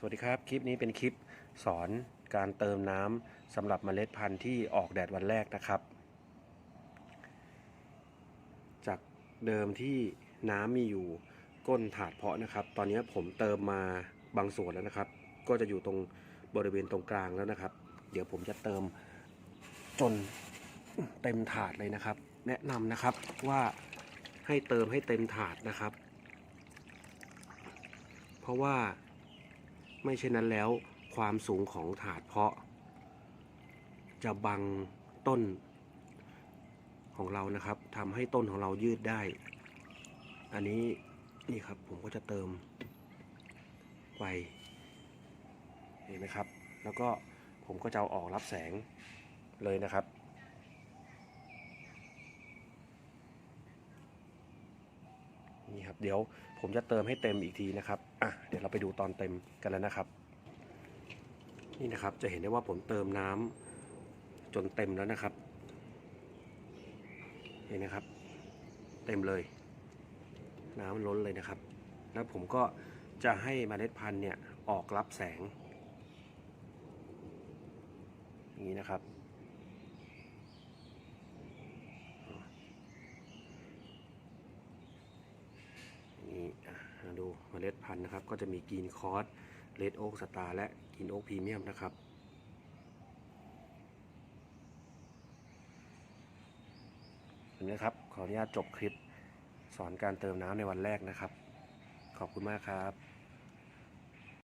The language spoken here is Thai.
สวัสดีครับ คลิปนี้เป็นคลิปสอนการเติมน้ำสำหรับเมล็ดพันธุ์ที่ออกแดดวันแรกนะครับ จากเดิมที่น้ำมีอยู่ก้นถาดเพาะนะครับ ตอนนี้ผมเติมมาบางส่วนแล้วนะครับ ก็จะอยู่ตรงบริเวณตรงกลางแล้วนะครับ เดี๋ยวผมจะเติมจนเต็มถาดเลยนะครับ แนะนำนะครับว่าให้เติมให้เต็มถาดนะครับ เพราะว่า ไม่เช่นนั้นแล้วความสูงของถาดเพาะ จะบังต้นของเรานะครับทำให้ต้นของเรายืดได้ อันนี้นี่ครับผมก็จะเติมไปเห็นไหมครับ แล้วก็ผมก็จะเอาออกรับแสงเลยนะครับ นี่ครับเดี๋ยวผมจะเติมให้เต็มอีกทีนะครับ อะเดี๋ยวเราไปดูตอนเต็มกันแล้วนะครับ นี่นะครับจะเห็นได้ว่าผมเติมน้ำจนเต็มแล้วนะครับ เห็นไหมครับ เต็มเลย น้ำมันล้นเลยนะครับ แล้วผมก็จะให้เมล็ดพันธุ์เนี่ยออกรับแสงอย่างนี้นะครับนี่อะ ดูเมล็ดพันธุ์นะครับ ก็จะมีกีนคอร์สเลดโอ๊กสตาร์และกีนโอ๊กพรีเมียมนะครับเห็นไหมครับ ขออนุญาตจบคลิปสอนการเติมน้ำในวันแรกนะครับ ขอบคุณมากครับ